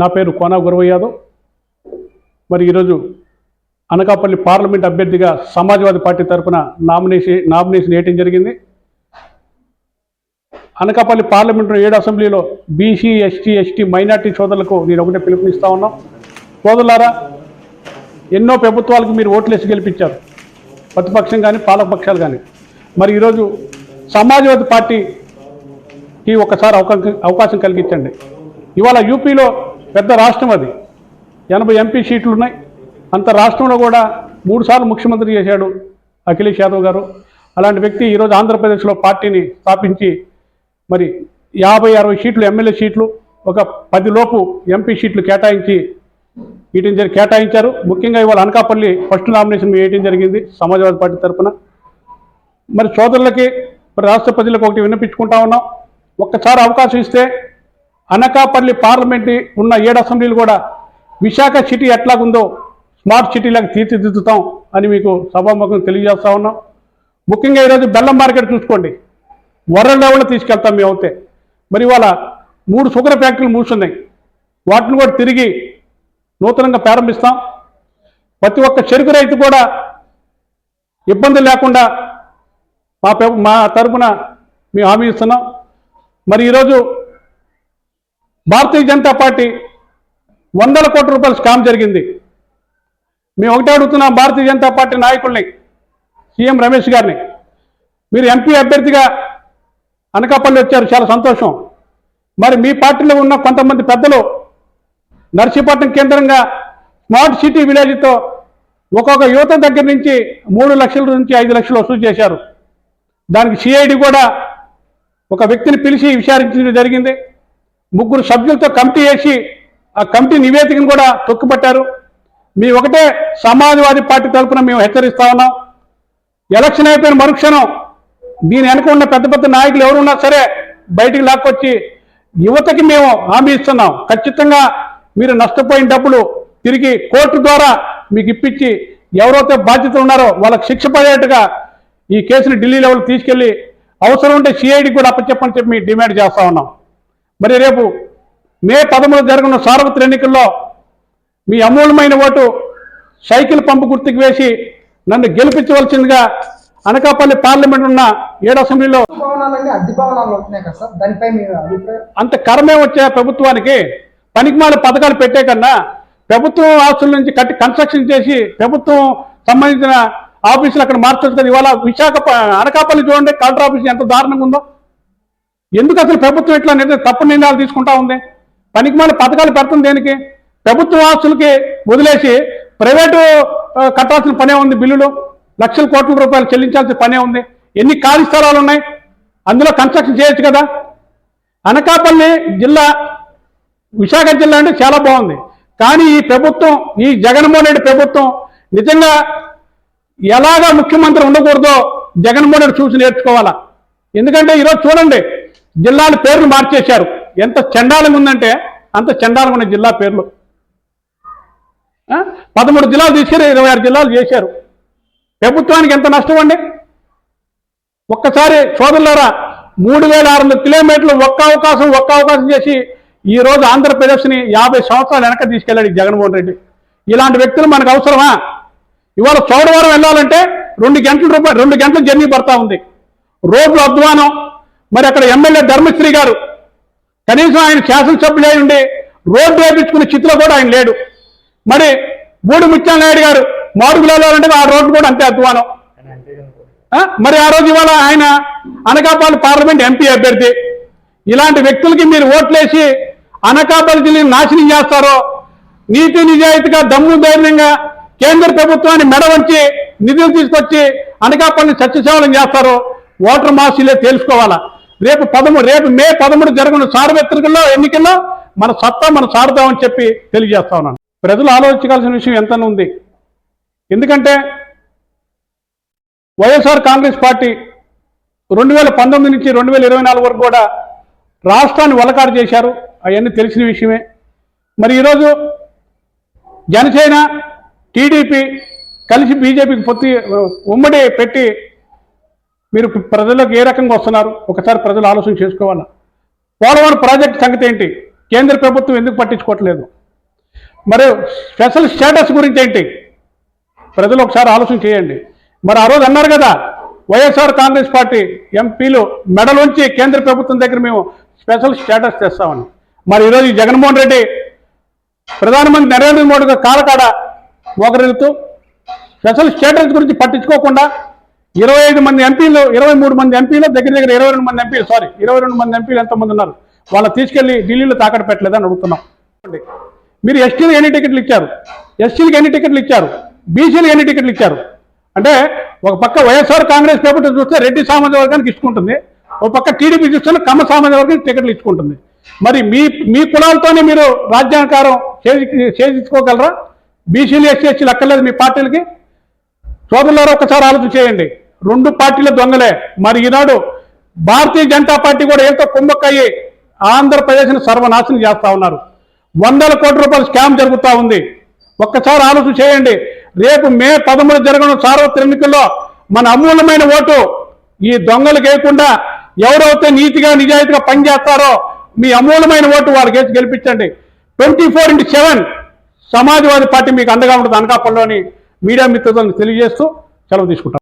నా పేరు కోనా గురవ యాదవ్. మరి ఈరోజు అనకాపల్లి పార్లమెంట్ అభ్యర్థిగా సమాజ్వాదీ పార్టీ తరఫున నామినేషన్ నామినేషన్ వేయటం జరిగింది. అనకాపల్లి పార్లమెంటు ఏడు అసెంబ్లీలో బీసీ ఎస్టీ ఎస్టీ మైనార్టీ సోదరులకు నేను ఒకటే పిలుపునిస్తా ఉన్నాం. సోదరులారా ఎన్నో ప్రభుత్వాలకు మీరు ఓట్లేసి గెలిపించారు. ప్రతిపక్షం కానీ పాలకపక్షాలు కానీ మరి ఈరోజు సమాజ్వాదీ పార్టీకి ఒకసారి అవకాశం అవకాశం కలిగించండి. ఇవాళ యూపీలో పెద్ద రాష్ట్రం అది. ఎనభై ఎంపీ సీట్లు ఉన్నాయి. అంత రాష్ట్రంలో కూడా మూడుసార్లు ముఖ్యమంత్రి చేశాడు అఖిలేష్ యాదవ్ గారు. అలాంటి వ్యక్తి ఈరోజు ఆంధ్రప్రదేశ్లో పార్టీని స్థాపించి మరి యాభై అరవై సీట్లు ఎమ్మెల్యే సీట్లు ఒక పది లోపు ఎంపీ సీట్లు కేటాయించి వీటిని జరిగి కేటాయించారు. ముఖ్యంగా ఇవాళ అనకాపల్లి ఫస్ట్ నామినేషన్ వేయటం జరిగింది సమాజ్వాదీ పార్టీ తరఫున మరి సోదరులకి మరి రాష్ట్ర ప్రజలకు ఒకటి విన్నపించుకుంటా ఉన్నాం. ఒక్కసారి అవకాశం ఇస్తే అనకాపల్లి పార్లమెంట్ ఉన్న ఏడు అసెంబ్లీలు కూడా విశాఖ సిటీ ఎట్లాగుందో స్మార్ట్ సిటీలకు తీర్చిదిద్దుతాం అని మీకు సభాముఖం తెలియజేస్తా ఉన్నాం. ముఖ్యంగా ఈరోజు బెల్లం మార్కెట్ చూసుకోండి. వరల్డ్ లెవెల్లో తీసుకెళ్తాం మేము అయితే. మరి ఇవాళ మూడు షుగర్ ఫ్యాక్టరీలు మూసున్నాయి. వాటిని కూడా తిరిగి నూతనంగా ప్రారంభిస్తాం. ప్రతి ఒక్క చెరుకు రైతు కూడా ఇబ్బంది లేకుండా మా మా తరపున మేము హామీ ఇస్తున్నాం. మరి ఈరోజు భారతీయ జనతా పార్టీ వందల కోట్ల రూపాయలు స్కామ్ జరిగింది. మేము ఒకటే అడుగుతున్నాం భారతీయ జనతా పార్టీ నాయకుల్ని సీఎం రమేష్ గారిని. మీరు ఎంపీ అభ్యర్థిగా అనకాపల్లి వచ్చారు చాలా సంతోషం. మరి మీ పార్టీలో ఉన్న కొంతమంది పెద్దలు నర్సీపట్నం కేంద్రంగా స్మార్ట్ సిటీ విలేజ్తో ఒక్కొక్క యువత దగ్గర నుంచి మూడు లక్షల నుంచి ఐదు లక్షలు వసూలు చేశారు. దానికి సిఐడి కూడా ఒక వ్యక్తిని పిలిచి విచారించడం జరిగింది. ముగ్గురు సభ్యులతో కమిటీ వేసి ఆ కమిటీ నివేదికను కూడా తొక్కుపట్టారు. మీ ఒకటే సమాజ్వాదీ పార్టీ తరఫున మేము హెచ్చరిస్తా ఉన్నాం. ఎలక్షన్ అయిపోయిన మరుక్షణం దీని వెనక ఉన్న పెద్ద పెద్ద నాయకులు ఎవరున్నా సరే బయటికి లాక్కొచ్చి యువతకి మేము హామీ ఇస్తున్నాం. ఖచ్చితంగా మీరు నష్టపోయిన డబ్బులు తిరిగి కోర్టు ద్వారా మీకు ఇప్పించి ఎవరైతే బాధ్యతలు ఉన్నారో వాళ్ళకి శిక్ష పడేట్టుగా ఈ కేసుని ఢిల్లీ లెవెల్ తీసుకెళ్ళి అవసరం ఉంటే సిఐడి కూడా అప్పచెప్పని చెప్పి మేము డిమాండ్ చేస్తా ఉన్నాం. మరి రేపు మే పదమూడు జరగనున్న సార్వత్రిక ఎన్నికల్లో మీ అమూల్యమైన ఓటు సైకిల్ పంపు గుర్తుకు వేసి నన్ను గెలిపించవలసిందిగా అనకాపల్లి పార్లమెంట్ ఉన్న ఏడు అసెంబ్లీలో అంత కరమే వచ్చే ప్రభుత్వానికి పనికిమాల పథకాలు పెట్టే కన్నా ప్రభుత్వం ఆస్తుల నుంచి కట్టి కన్స్ట్రక్షన్ చేసి ప్రభుత్వం సంబంధించిన ఆఫీసులు అక్కడ మార్చొచ్చు కదా ఇవాళ విశాఖ అనకాపల్లి చూడండి కలెక్టర్ ఆఫీస్ ఎంత దారుణంగా ఉందో. ఎందుకు అసలు ప్రభుత్వం ఇట్లా నిర్ణయం తప్పు నిర్ణయాలు తీసుకుంటా ఉంది? పనికిమాల పథకాలు పెడుతుంది దేనికి? ప్రభుత్వ ఆస్తులకి వదిలేసి ప్రైవేటు కట్టాల్సిన పనే ఉంది బిల్లులు. లక్షల కోట్ల రూపాయలు చెల్లించాల్సిన పనే ఉంది. ఎన్ని ఖాళీ స్థలాలు ఉన్నాయి? అందులో కన్స్ట్రక్షన్ చేయొచ్చు కదా? అనకాపల్లి జిల్లా విశాఖ జిల్లా అంటే చాలా బాగుంది. కానీ ఈ ప్రభుత్వం ఈ జగన్మోహన్ రెడ్డి ప్రభుత్వం నిజంగా ఎలాగా ముఖ్యమంత్రి ఉండకూడదో జగన్మోహన్ రెడ్డి చూసి నేర్చుకోవాలా? ఎందుకంటే ఈరోజు చూడండి జిల్లాల పేర్లు మార్చేశారు. ఎంత చండాలంగా ఉందంటే అంత చండాలంగా ఉన్నాయి జిల్లా పేర్లు. పదమూడు జిల్లాలు తీసుకెళ్ళి ఇరవై ఆరు జిల్లాలు చేశారు. ప్రభుత్వానికి ఎంత నష్టం అండి? ఒక్కసారి సోదరులారా మూడు వేల ఆరు వందల కిలోమీటర్లు ఒక్క అవకాశం ఒక్క అవకాశం చేసి ఈ రోజు ఆంధ్రప్రదేశ్ని యాభై సంవత్సరాలు వెనక తీసుకెళ్ళాడు జగన్మోహన్ రెడ్డి. ఇలాంటి వ్యక్తులు మనకు అవసరమా? ఇవాళ చౌడవరం వెళ్ళాలంటే రెండు గంటల రూపాయలు రెండు గంటల జర్నీ పడతా ఉంది. రోడ్లు అధ్వానం మరి అక్కడ ఎమ్మెల్యే ధర్మశ్రీ గారు కనీసం ఆయన శాసనసభ్యులే ఉండి రోడ్డు వేపించుకునే స్థితిలో కూడా ఆయన లేడు. మరి బూడి ముత్యాలనాయుడు గారు మాడుగులో వెళ్ళాలంటే ఆ రోడ్డు కూడా అంతే అధ్వానం. మరి ఆ రోజు ఇవాళ ఆయన అనకాపల్లి పార్లమెంట్ ఎంపీ అభ్యర్థి. ఇలాంటి వ్యక్తులకి మీరు ఓట్లేసి అనకాపల్లి జిల్లాని నాశనం చేస్తారో నీతి నిజాయితీగా దమ్ము ధైర్యంగా కేంద్ర ప్రభుత్వాన్ని మెడవంచి నిధులు తీసుకొచ్చి అనకాపల్లిని సత్యసేవలం చేస్తారో ఓటర్ మాసీలే తెలుసుకోవాలా రేపు పదమూడు రేపు మే పదమూడు జరగను సార్వత్రికల్లో ఎన్నికల్లో మన సత్తా మనం సారుతామని చెప్పి తెలియజేస్తా ఉన్నాను. ప్రజలు ఆలోచించాల్సిన విషయం ఎంత ఉంది. ఎందుకంటే వైఎస్ఆర్ కాంగ్రెస్ పార్టీ రెండు వేల పంతొమ్మిది నుంచి రెండు వేల ఇరవై నాలుగు వరకు కూడా రాష్ట్రాన్ని వలకాడు చేశారు. అవన్నీ తెలిసిన విషయమే. మరి ఈరోజు జనసేన టీడీపీ కలిసి బీజేపీకి పొత్తి ఉమ్మడి పెట్టి మీరు ప్రజలకు ఏ రకంగా వస్తున్నారు? ఒకసారి ప్రజలు ఆలోచన చేసుకోవాలా? పోలవరం ప్రాజెక్ట్ సంగతి ఏంటి? కేంద్ర ప్రభుత్వం ఎందుకు పట్టించుకోవట్లేదు? మరి స్పెషల్ స్టేటస్ గురించి ఏంటి? ప్రజలు ఒకసారి ఆలోచన చేయండి. మరి ఆ రోజు అన్నారు కదా వైఎస్ఆర్ కాంగ్రెస్ పార్టీ ఎంపీలు మెడలోంచి కేంద్ర ప్రభుత్వం దగ్గర మేము స్పెషల్ స్టేటస్ తెస్తామని. మరి ఈరోజు ఈ జగన్మోహన్ రెడ్డి ప్రధానమంత్రి నరేంద్ర మోడీ కాలకాడ మోకరిల్లుతూ స్పెషల్ స్టేటస్ గురించి పట్టించుకోకుండా ఇరవై ఐదు మంది ఎంపీలు ఇరవై మూడు మంది ఎంపీలు దగ్గర దగ్గర ఇరవై రెండు మంది ఎంపీలు సారీ ఇరవై రెండు మంది ఎంపీలు ఎంతమంది ఉన్నారు? వాళ్ళని తీసుకెళ్ళి ఢిల్లీలో తాకట్టు పెట్టలేదని అడుగుతున్నాం. మీరు ఎస్టీలకు ఎన్ని టికెట్లు ఇచ్చారు? ఎస్సీలకు ఎన్ని టికెట్లు ఇచ్చారు? బీసీలకు ఎన్ని టికెట్లు ఇచ్చారు? అంటే ఒక పక్క వైఎస్ఆర్ కాంగ్రెస్ ప్రభుత్వం చూస్తే రెడ్డి సామాజిక వర్గానికి ఇచ్చుకుంటుంది. ఒక పక్క టీడీపీ చూస్తే కమ్మ సామాజిక వర్గానికి టికెట్లు ఇచ్చుకుంటుంది. మరి మీ మీ కులాలతోనే మీరు రాజ్యాంగకారం చేయించుకోగలరా బీసీలు ఎస్సీ ఎస్సీలు అక్కర్లేదు మీ పార్టీలకి. సోదరులారా ఒకసారి ఆలోచన చేయండి. రెండు పార్టీల దొంగలే. మరి ఈనాడు భారతీయ జనతా పార్టీ కూడా ఎంతో కుంభకయ్యి ఆంధ్రప్రదేశ్ను సర్వనాశనం చేస్తా ఉన్నారు. వందల కోట్ల రూపాయల స్కామ్ జరుగుతూ ఉంది. ఒక్కసారి ఆలోచన చేయండి. రేపు మే పదమూడు జరగడం సార్వత్రిక ఎన్నికల్లో మన అమూల్యమైన ఓటు ఈ దొంగలు వేయకుండా ఎవరైతే నీతిగా నిజాయితీగా పనిచేస్తారో మీ అమూల్యమైన ఓటు వాళ్ళకి వేసి గెలిపించండి. Twenty four into seven Samajwadi party మీకు అండగా ఉంటుంది అనకాపల్లిలోని మీడియా మిత్రులను తెలియజేస్తూ సెలవు తీసుకుంటాం.